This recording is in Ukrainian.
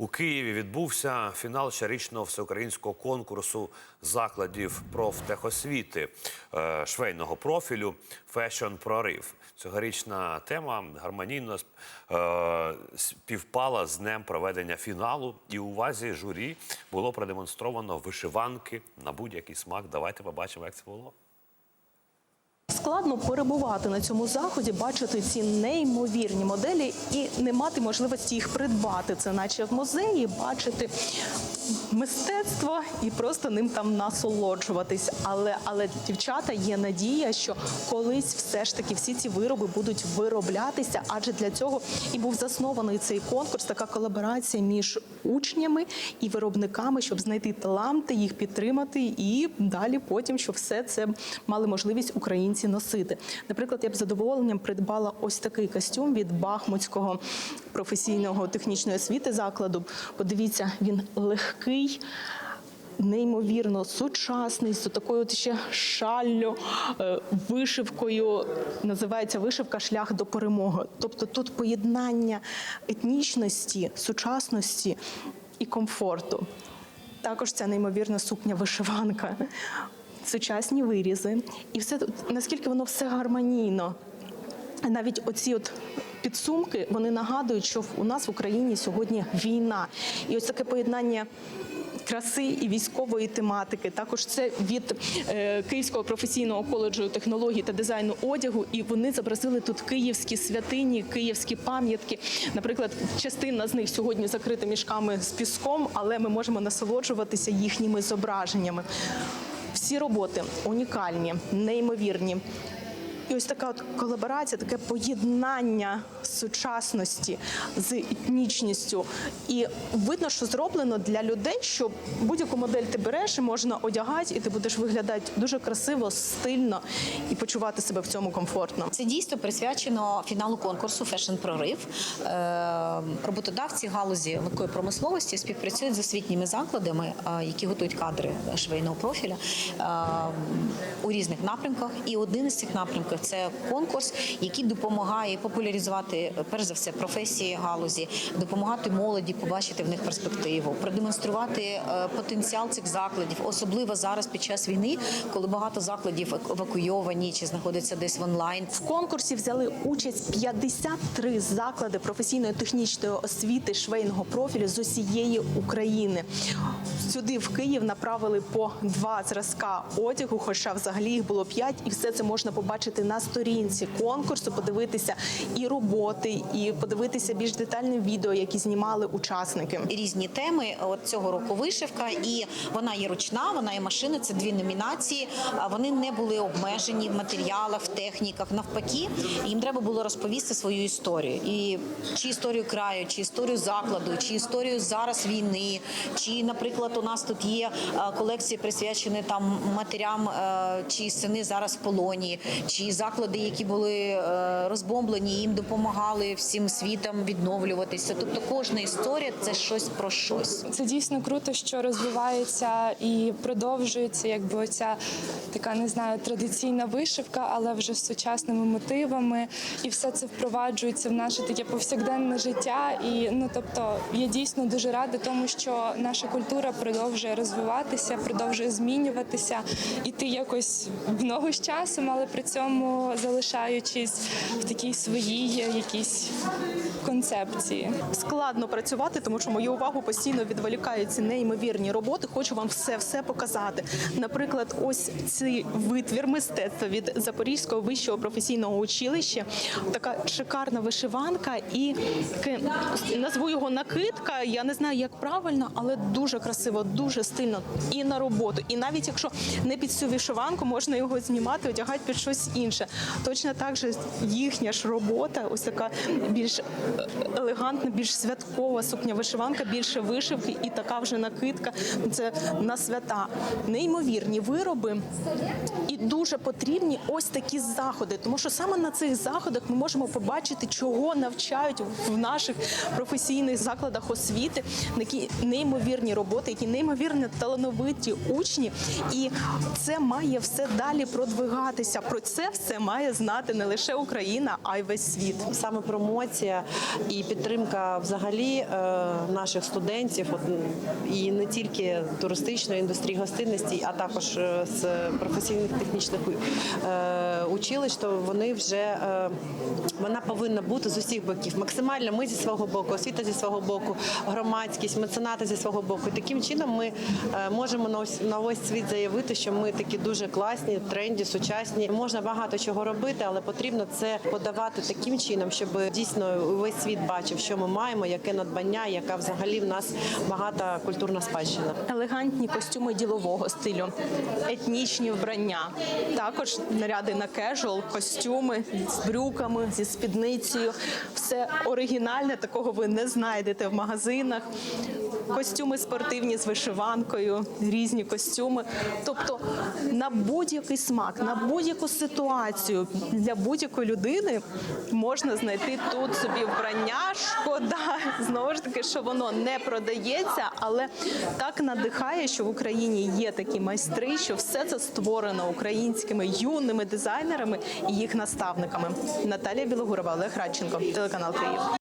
У Києві відбувся фінал щорічного всеукраїнського конкурсу закладів профтехосвіти е, швейного профілю Фешн Прорив. Цьогорічна тема гармонійно е, співпала з днем проведення фіналу, і увазі журі було продемонстровано вишиванки на будь-який смак. Давайте побачимо, як це було. Складно перебувати на цьому заході, бачити ці неймовірні моделі і не мати можливості їх придбати. Це наче в музеї бачити мистецтво і просто ним там насолоджуватись. Але але дівчата є надія, що колись все ж таки всі ці вироби будуть вироблятися, адже для цього і був заснований цей конкурс, така колаборація між учнями і виробниками, щоб знайти таланти, їх підтримати, і далі потім, щоб все це мали можливість українці носити. Наприклад, я б задоволенням придбала ось такий костюм від Бахмутського професійного технічної освіти закладу. Подивіться, він легкий. Неймовірно сучасний, з такою от ще шаллю, е, вишивкою. Називається вишивка Шлях до перемоги. Тобто тут поєднання етнічності, сучасності і комфорту. Також ця неймовірна сукня вишиванка, сучасні вирізи. І все наскільки воно все гармонійно. Навіть оці от підсумки вони нагадують, що у нас в Україні сьогодні війна. І ось таке поєднання. Краси і військової тематики також це від е, Київського професійного коледжу технологій та дизайну одягу. І вони зобразили тут київські святині, київські пам'ятки. Наприклад, частина з них сьогодні закрита мішками з піском, але ми можемо насолоджуватися їхніми зображеннями. Всі роботи унікальні, неймовірні. І ось така от колаборація, таке поєднання сучасності з етнічністю. І видно, що зроблено для людей, що будь-яку модель ти береш і можна одягати, і ти будеш виглядати дуже красиво, стильно і почувати себе в цьому комфортно. Це дійство присвячено фіналу конкурсу Фешн Прорив. Е, Роботодавці галузі легкої промисловості співпрацюють з освітніми закладами, е, які готують кадри швейного профіля е, у різних напрямках. І один із цих напрямків це конкурс, який допомагає популяризувати перш за все професії галузі, допомагати молоді побачити в них перспективу, продемонструвати е, потенціал цих закладів, особливо зараз під час війни, коли багато закладів евакуйовані чи знаходяться десь в онлайн. В конкурсі взяли участь 53 заклади професійної технічної освіти швейного профілю з усієї України. Сюди в Київ направили по два зразка одягу, хоча взагалі їх було п'ять, і все це можна побачити на сторінці конкурсу, подивитися і роботи, і подивитися більш детальне відео, які знімали учасники. різні теми. От цього року вишивка, і вона є ручна, вона є машина. Це дві номінації. Вони не були обмежені в матеріалах, в техніках. Навпаки, їм треба було розповісти свою історію. І чи історію краю, чи історію закладу, чи історію зараз війни, чи, наприклад, у нас тут є е, колекції присвячені там матерям, е, чи сини зараз в полоні, чи заклади, які були е, розбомблені, їм допомагали всім світом відновлюватися. Тобто кожна історія це щось про щось. Це дійсно круто, що розвивається і продовжується, якби оця така не знаю, традиційна вишивка, але вже з сучасними мотивами, і все це впроваджується в наше таке повсякденне життя. І ну тобто я дійсно дуже рада тому, що наша культура продовжує розвиватися, продовжує змінюватися, іти якось в ногу з часом, але при цьому залишаючись в такій своїй якійсь концепції. Складно працювати, тому що мою увагу постійно відволікають ці неймовірні роботи. Хочу вам все все показати. Наприклад, ось цей витвір мистецтва від Запорізького вищого професійного училища. Така шикарна вишиванка, і назву його накидка. Я не знаю, як правильно, але дуже красиво, дуже стильно і на роботу. І навіть якщо не під цю вишиванку, можна його знімати, одягати під щось інше. Точно так же їхня ж робота, ось така більш елегантна, більш святкова сукня вишиванка, більше вишивки і така вже накидка. Це на свята. Неймовірні вироби і дуже потрібні ось такі заходи, тому що саме на цих заходах ми можемо побачити, чого навчають в наших професійних закладах освіти, такі неймовірні роботи, які неймовірно талановиті учні, і це має все далі продвигатися. Про це все має знати не лише Україна, а й весь світ. Саме промоція і підтримка взагалі е, наших студентів, і не тільки туристичної індустрії гостинності, а також е, з професійних технічних е, училищ, то вони вже вона повинна бути з усіх боків. Максимально ми зі свого боку, освіта зі свого боку, громадськість, меценати зі свого боку. І таким чином ми можемо на ось на весь світ заявити, що ми такі дуже класні, тренді, сучасні. Можна багато чого робити, але потрібно це подавати таким чином, щоб дійсно весь світ бачив, що ми маємо, яке надбання, яка взагалі в нас багата культурна спадщина. елегантні костюми ділового стилю, етнічні вбрання, також наряди на кежуал, костюми з брюками, зі спідницею. Все оригінальне, такого ви не знайдете в магазинах. Костюми спортивні з вишиванкою, різні костюми. Тобто на будь-який смак, на будь-яку ситуацію для будь-якої людини можна знайти тут собі вбрання. Шкода знову ж таки, що воно не продається, але так надихає, що в Україні є такі майстри, що все це створено українськими юними дизайнерами і їх наставниками. Наталія Білогурова, Олег Радченко, телеканал Київ.